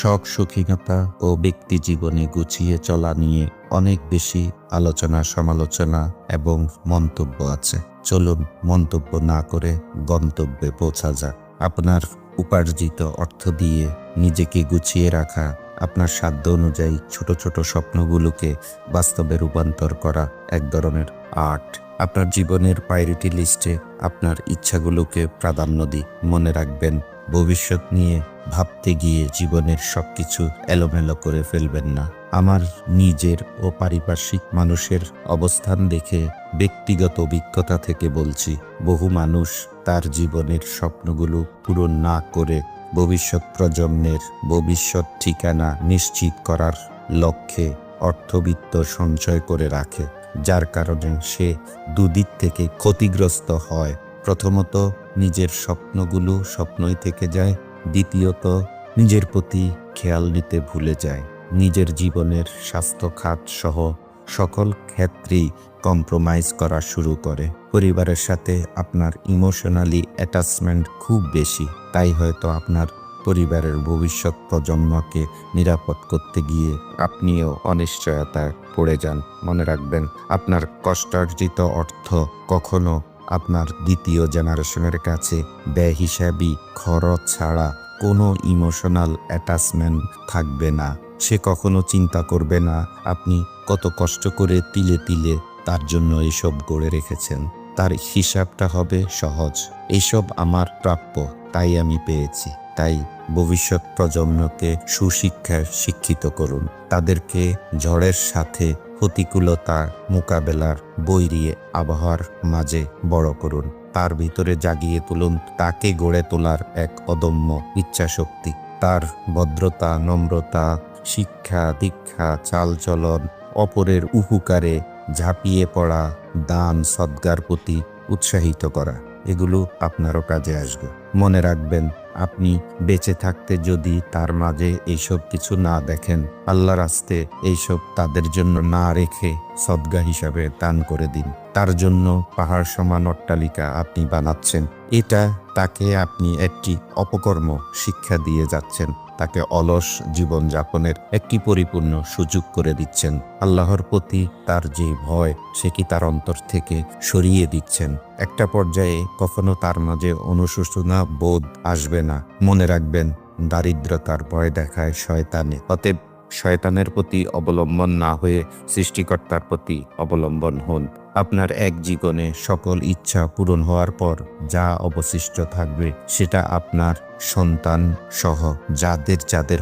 শখ শৌখিনতা ও ব্যক্তি জীবনে গুছিয়ে চলা নিয়ে অনেক বেশি আলোচনা, সমালোচনা এবং মন্তব্য আছে। চলুন মন্তব্য না করে গন্তব্যে পৌঁছা যাক। আপনার উপার্জিত অর্থ দিয়ে নিজেকে গুছিয়ে রাখা, আপনার সাধ্য অনুযায়ী ছোট ছোট স্বপ্নগুলোকে বাস্তবে রূপান্তর করা এক ধরনের আর্ট। আপনার জীবনের প্রায়োরিটি লিস্টে আপনার ইচ্ছাগুলোকে প্রাধান্য দিই। মনে রাখবেন ভবিষ্যৎ নিয়ে ভাবতে গিয়ে জীবনের সব কিছু এলোমেলো করে ফেলবেন না। আমার নিজের ও পারিপার্শ্বিক মানুষের অবস্থান দেখে ব্যক্তিগত অভিজ্ঞতা থেকে বলছি, বহু মানুষ তার জীবনের স্বপ্নগুলো পূরণ না করে ভবিষ্যৎ প্রজন্মের ভবিষ্যৎ ঠিকানা নিশ্চিত করার লক্ষ্যে অর্থবিত্ত সঞ্চয় করে রাখে, যার কারণে সে দুদিক থেকে ক্ষতিগ্রস্ত হয়। প্রথমত নিজের স্বপ্নগুলো স্বপ্নই থেকে যায়, দ্বিতীয়ত নিজের প্রতি খেয়াল নিতে ভুলে যায়। নিজের জীবনের স্বাস্থ্য খাত সহ সকল ক্ষেত্রেই কম্প্রোমাইজ করা শুরু করে। পরিবারের সাথে আপনার ইমোশনালি অ্যাটাচমেন্ট খুব বেশি, তাই হয়তো আপনার পরিবারের ভবিষ্যৎ প্রজন্মকে নিরাপদ করতে গিয়ে আপনিও অনিশ্চয়তায় পড়ে যান। মনে রাখবেন, আপনার কষ্টার্জিত অর্থ কখনো আপনার দ্বিতীয় জেনারেশনের কাছে ব্যয় হিসাবই খরচ ছাড়া কোনো ইমোশনাল অ্যাটাচমেন্ট থাকবে না। সে কখনো চিন্তা করবে না আপনি কত কষ্ট করে তিলে তিলে তার জন্য এসব গড়ে রেখেছেন। তার হিসাবটা হবে সহজ। এইসব আমার প্রাপ্য, তাই আমি পেয়েছি। তাই ভবিষ্যৎ প্রজন্মকে সুশিক্ষায় শিক্ষিত করুন। তাদেরকে ঝড়ের সাথে প্রতিকূলতা মোকাবেলার বৈরিয়ে আবহাওয়ার মাঝে বড় করুন। তার ভিতরে জাগিয়ে তুলুন। তাকে গড়ে তোলার এক অদম্য ইচ্ছাশক্তি। তার ভদ্রতা, নম্রতা, শিক্ষা, দীক্ষা, চালচলন, অপরের উপকারে ঝাঁপিয়ে পড়া দান, সদ্গার প্রতি উৎসাহিত করা, এগুলো আপনারও কাজে আসবে। মনে রাখবেন আপনি বেঁচে থাকতে যদি তার মাঝে এইসব কিছু না দেখেন আল্লাহ রাস্তে এইসব তাদের জন্য না রেখে সদ্গা হিসাবে দান করে দিন। তার জন্য পাহাড় সমান অট্টালিকা আপনি বানাচ্ছেন। এটা তাকে আপনি একটি অপকর্ম শিক্ষা দিয়ে যাচ্ছেন। তাকে অলস জীবনযাপনের একটি পরিপূর্ণ সুযোগ করে দিচ্ছেন। আল্লাহর প্রতি তার যে ভয়, সে কি তার অন্তর থেকে সরিয়ে দিচ্ছেন। একটা পর্যায়ে কখনো তার মাঝে অনুশোচনা বোধ আসবে না। মনে রাখবেন, দারিদ্রতার ভয় দেখায় শয়তানে। অতএব শয়তানের প্রতি অবলম্বন না হয়ে সৃষ্টিকর্তার প্রতি অবলম্বন হন। আপনার এক জীবনে সকল ইচ্ছা পূরণ হওয়ার পর যা অবশিষ্ট থাকবে, সেটা আপনার সন্তান সহ যাদের যাদের